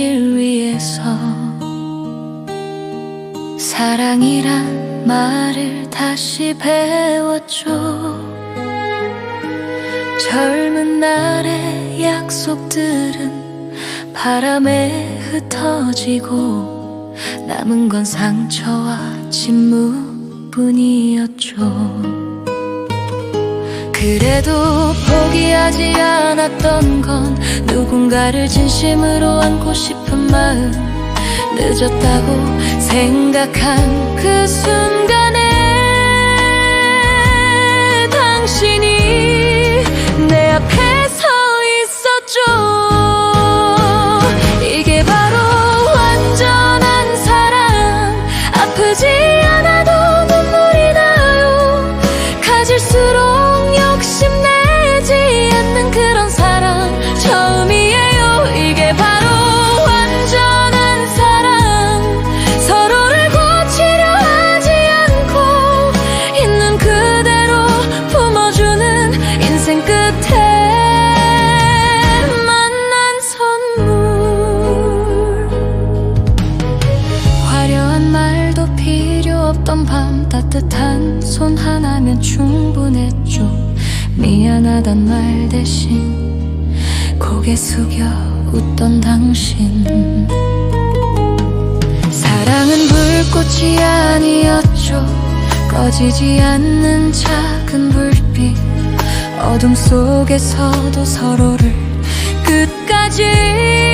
길 위에서 사랑이란 말을 다시 배웠죠. 젊은 날의 약속들은 바람에 흩어지고 남은 건 상처와 침묵뿐이었죠 그래도 포기하지 않았던 건 누군가를 진심으로 안고 싶은 마음. 늦었다고 생각한 그 순간 없던 밤 따뜻한 손 하나면 충분했죠. 미안하단 말 대신 고개 숙여 웃던 당신. 사랑은 불꽃이 아니었죠. 꺼지지 않는 작은 불빛. 어둠 속에서도 서로를 끝까지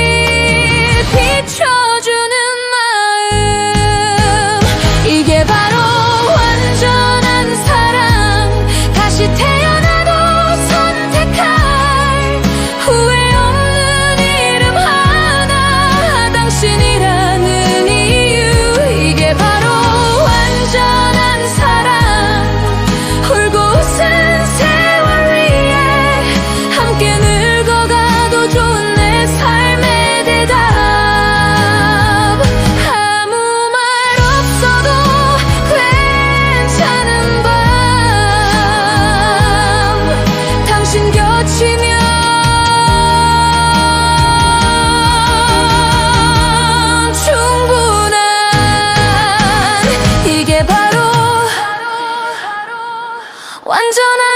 완전한